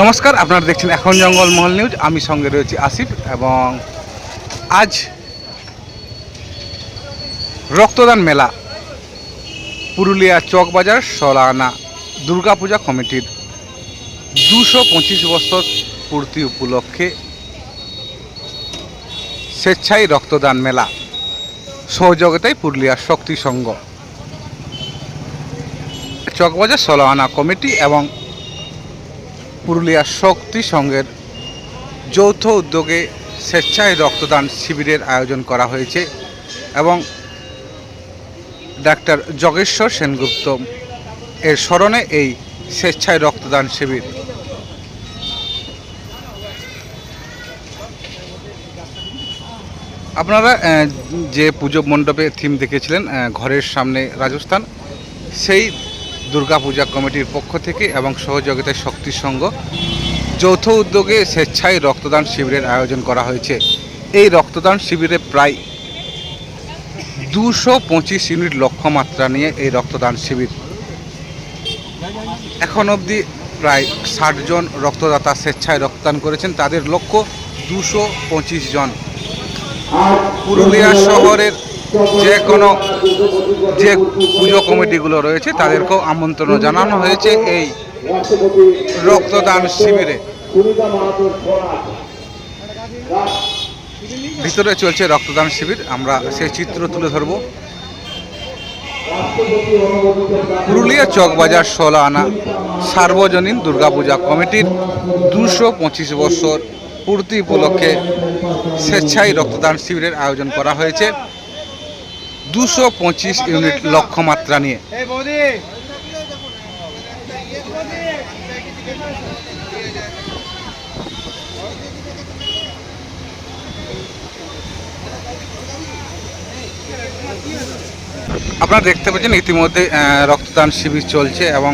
নমস্কার, আপনারা দেখছেন এখন জঙ্গলমহল নিউজ। আমি সঙ্গে রয়েছি আসিফ এবং আজ রক্তদান মেলা, পুরুলিয়া চকবাজার সলানা দুর্গাপূজা কমিটির দুশো পঁচিশ বছর পূর্তি উপলক্ষে স্বেচ্ছায় রক্তদান মেলা, সহযোগিতায় পুরুলিয়া শক্তি সংঘ। চকবাজার সলানা কমিটি এবং পুরুলিয়া শক্তি সংঘের যৌথ উদ্যোগে স্বেচ্ছায় রক্তদান শিবিরের আয়োজন করা হয়েছে এবং ডাক্তার জগেশ্বর সেনগুপ্ত এর স্মরণে এই স্বেচ্ছায় রক্তদান শিবির। আপনারা যে পুজো মণ্ডপে থিম দেখেছিলেন ঘরের সামনে রাজস্থান, সেই দুর্গাপূজা কমিটির পক্ষ থেকে এবং সহযোগিতায় শক্তি সংঘ যৌথ উদ্যোগে স্বেচ্ছায় রক্তদান শিবিরের আয়োজন করা হয়েছে। এই রক্তদান শিবিরে প্রায় দুশো পঁচিশ ইউনিট লক্ষ্যমাত্রা নিয়ে এই রক্তদান শিবির। এখন অবধি প্রায় ষাট জন রক্তদাতা স্বেচ্ছায় রক্তদান করেছেন। তাদের লক্ষ্য দুশো পঁচিশ জন। পুরুলিয়া শহরের যে কোনো যে পুজো কমিটিগুলো রয়েছে, তাদেরকেও আমন্ত্রণ জানানো হয়েছে এই রক্তদান শিবিরে। ভিতরে চলছে রক্তদান শিবির, আমরা সেই চিত্র তুলে ধরব। পুরুলিয়া চকবাজার ষোলো আনা সার্বজনীন দুর্গাপূজা কমিটির দুশো পঁচিশ বছর পূর্তি উপলক্ষে স্বেচ্ছায় রক্তদান শিবিরের আয়োজন করা হয়েছে। দুশো পঁচিশ ইউনিট লক্ষ্যমাত্রা নিয়ে। আপনারা দেখতে পাচ্ছেন, ইতিমধ্যে রক্তদান শিবির চলছে এবং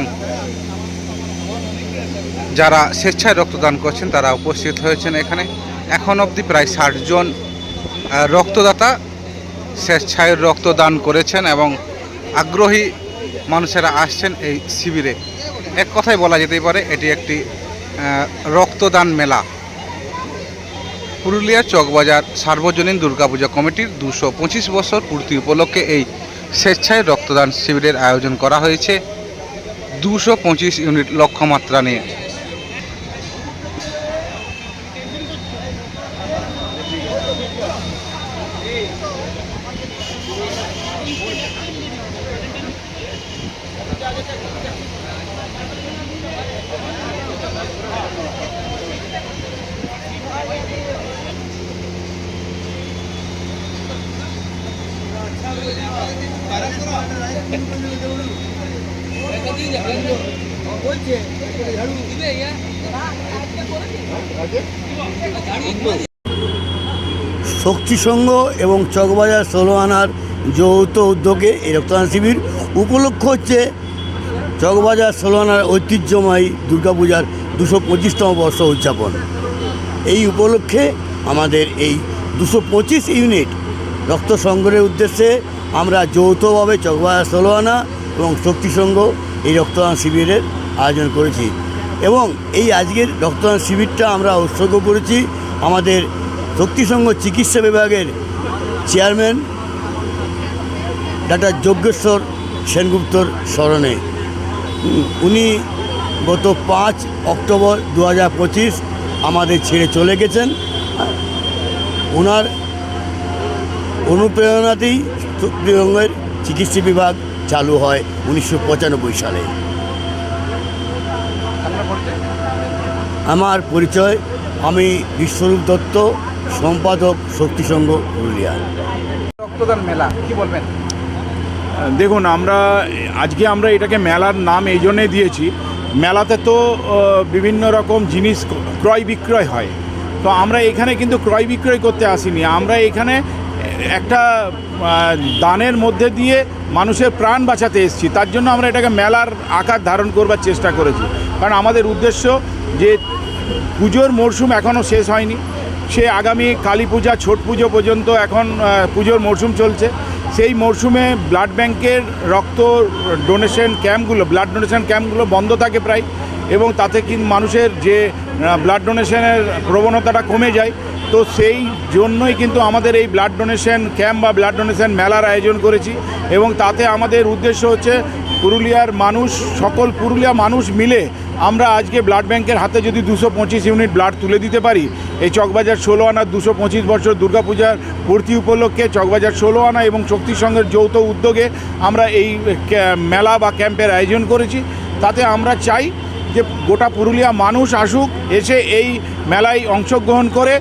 যারা স্বেচ্ছায় রক্তদান করছেন, তারা উপস্থিত হয়েছেন এখানে। এখন অবধি প্রায় ষাট জন রক্তদাতা স্বেচ্ছায় রক্তদান করেছেন এবং আগ্রহী মানুষেরা আসছেন এই শিবিরে। এক কথায় বলা যেতেই পারে, এটি একটি রক্তদান মেলা। পুরুলিয়া চকবাজার সার্বজনীন দুর্গাপূজা কমিটির দুশো পঁচিশ বছর পূর্তি উপলক্ষে এই স্বেচ্ছায় রক্তদান শিবিরের আয়োজন করা হয়েছে। দুশো পঁচিশ ইউনিট লক্ষ্যমাত্রা নিয়ে। শক্তিসংঘ এবং চকবাজার ষোলো আনার যৌথ উদ্যোগে এই রক্তদান শিবির উপলক্ষ হচ্ছে চকবাজার ষোলো আনার ঐতিহ্যময়ী দুর্গাপূজার দুশো পঁচিশতম বর্ষ উদযাপন। এই উপলক্ষে আমাদের এই দুশো পঁচিশ ইউনিট রক্ত সংগ্রহের উদ্দেশ্যে আমরা যৌথভাবে চকবাজার ষোলো আনা এবং শক্তিসংঘ এই রক্তদান শিবিরের আয়োজন করেছি। এবং এই আজকের রক্তদান শিবিরটা আমরা উৎসর্গ করেছি আমাদের শক্তিসংঘ চিকিৎসা বিভাগের চেয়ারম্যান ডাক্তার যজ্ঞেশ্বর সেনগুপ্তর স্মরণে। উনি গত পাঁচ অক্টোবর দু হাজার পঁচিশ আমাদের ছেড়ে চলে গেছেন। ওনার অনুপ্রেরণাতেই শক্তিসংঘের চিকিৎসা বিভাগ চালু হয় উনিশশো পঁচানব্বই সালে। আমার পরিচয় আমি বিশ্বরূপ দত্ত সম্পাদক শক্তিসংঘ পুরুলিয়া। রক্তদান মেলা কি বলবেন? দেখুন আমরা আজকে আমরা এটাকে মেলার নাম এই জন্যে দিয়েছি। মেলাতে তো বিভিন্ন রকম জিনিস ক্রয় বিক্রয় হয়। তো আমরা এখানে কিন্তু ক্রয় বিক্রয় করতে আসিনি। আমরা এখানে একটা দানের মধ্যে দিয়ে মানুষের প্রাণ বাঁচাতে এসেছি। তার জন্য আমরা এটাকে মেলার আকার ধারণ করবার চেষ্টা করেছি। কারণ আমাদের উদ্দেশ্য যে পুজোর মরশুম এখনও শেষ হয়নি। সে আগামী কালী পূজা, ছট পুজো পর্যন্ত এখন পুজোর মরশুম চলছে। সেই মরশুমে ব্লাড ব্যাংকের রক্ত ডোনেশন ক্যাম্পগুলো ব্লাড ডোনেশন ক্যাম্পগুলো বন্ধ থাকে প্রায়। এবং তাতে কিন্তু মানুষের যে ব্লাড ডোনেশনের প্রবণতাটা কমে যায়, তো সেই জন্যই কিন্তু আমাদের এই ব্লাড ডোনেশন ক্যাম্প বা ব্লাড ডোনেশন মেলার আয়োজন করেছি এবং তাতে আমাদের উদ্দেশ্য হচ্ছে পুরুলিয়ার মানুষ, সকল পুরুলিয়া মানুষ মিলে আমরা আজকে ব্লাড ব্যাংকের হাতে যদি দুশো পঁচিশ ইউনিট ব্লাড তুলে দিতে পারি, এই চকবাজার ষোলো আনা দুশো পঁচিশ বছর দুর্গাপূজার পূর্তি উপলক্ষে চকবাজার ষোলো আনা এবং শক্তি সংঘের যৌথ উদ্যোগে আমরা এই মেলা বা ক্যাম্পের আয়োজন করেছি। তাতে আমরা চাই যে গোটা পুরুলিয়া মানুষ আসুক, এসে এই মেলায় অংশগ্রহণ করে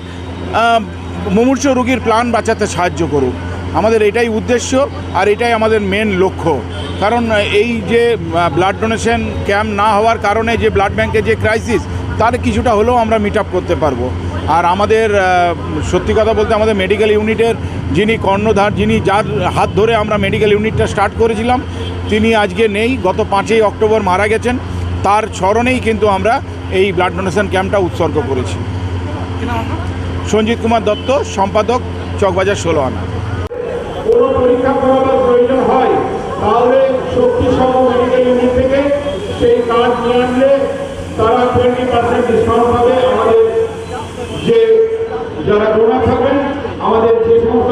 মুমূর্ষ রুগীর প্রাণ বাঁচাতে সাহায্য করুক। আমাদের এটাই উদ্দেশ্য আর এটাই আমাদের মেন লক্ষ্য। কারণ এই যে ব্লাড ডোনেশন ক্যাম্প না হওয়ার কারণে যে ব্লাড ব্যাংকের যে ক্রাইসিস তার কিছুটা হলেও আমরা মিট আপ করতে পারব। আর আমাদের সত্যি কথা বলতে আমাদের মেডিকেল ইউনিটের যিনি কর্ণধার, যিনি যার হাত ধরে আমরা মেডিকেল ইউনিটটা স্টার্ট করেছিলাম, তিনি আজকে নেই। গত পাঁচই অক্টোবর মারা গেছেন। তার স্মরণেই কিন্তু আমরা এই ব্লাড ডোনেশন ক্যাম্পটা উৎসর্গ করেছি। সঞ্জিত কুমার দত্ত সম্পাদক চকবাজার ষোলো আনা। কোনো পরীক্ষা প্রয়োজন হয় তাহলে শক্তি সহ মেডিকেল ইউনিট থেকে সেই কার্ড নিয়ে আনলে তারা টোয়েন্টি পার্সেন্ট ডিসকাউন্ট পাবে। আমাদের যে যারা ডোনার থাকবেন আমাদের যে সমস্ত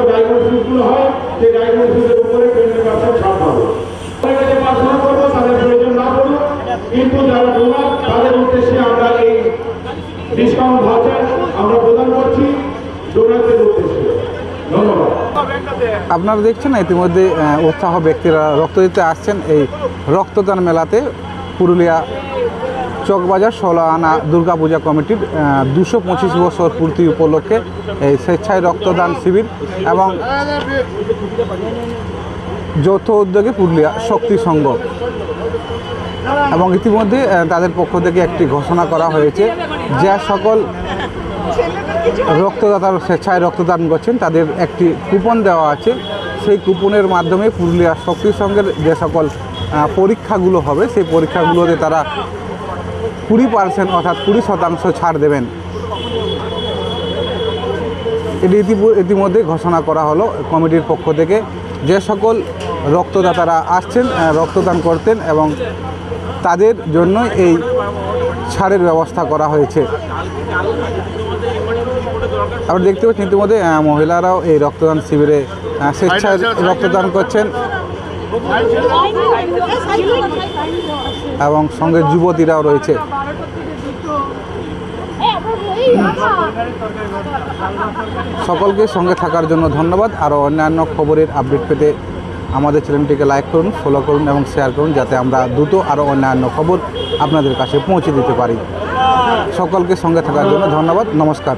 আপনারা দেখছেন ইতিমধ্যে উৎসাহ ব্যক্তিরা রক্ত দিতে আসছেন এই রক্তদান মেলাতে পুরুলিয়া চকবাজার ষোলো আনা দুর্গাপূজা কমিটির দুশো পঁচিশ বছর পূর্তি উপলক্ষে এই স্বেচ্ছায় রক্তদান শিবির এবং যৌথ উদ্যোগে পুরুলিয়া শক্তি সংঘ। এবং ইতিমধ্যে তাদের পক্ষ থেকে একটি ঘোষণা করা হয়েছে যে সকল রক্তদাতার স্বেচ্ছায় রক্তদান করছেন, তাদের একটি কুপন দেওয়া আছে। সেই কুপনের মাধ্যমে পুরুলিয়া শক্তির সংঘের যে সকল পরীক্ষাগুলো হবে, সেই পরীক্ষাগুলোতে তারা কুড়ি পার্সেন্ট অর্থাৎ কুড়ি শতাংশ ছাড় দেবেন। এটি ইতিমধ্যে ঘোষণা করা হলো কমিটির পক্ষ থেকে। যে সকল রক্তদাতারা আসছেন রক্তদান করতেন এবং তাদের জন্য এই ছাড়ের ব্যবস্থা করা হয়েছে। আমরা দেখতে পাচ্ছি ইতিমধ্যে মহিলারাও এই রক্তদান শিবিরে স্বেচ্ছায় রক্তদান করছেন। এবং সঙ্গে যুবতীরাও রয়েছে। সকলকে সঙ্গে থাকার জন্য ধন্যবাদ। আরও অন্যান্য খবরের আপডেট পেতে আমাদের চ্যানেলটিকে লাইক করুন ফলো করুন এবং শেয়ার করুন, যাতে আমরা দ্রুত আরও অন্যান্য খবর আপনাদের কাছে পৌঁছে দিতে পারি। সকলকে সঙ্গে থাকার জন্য ধন্যবাদ। নমস্কার।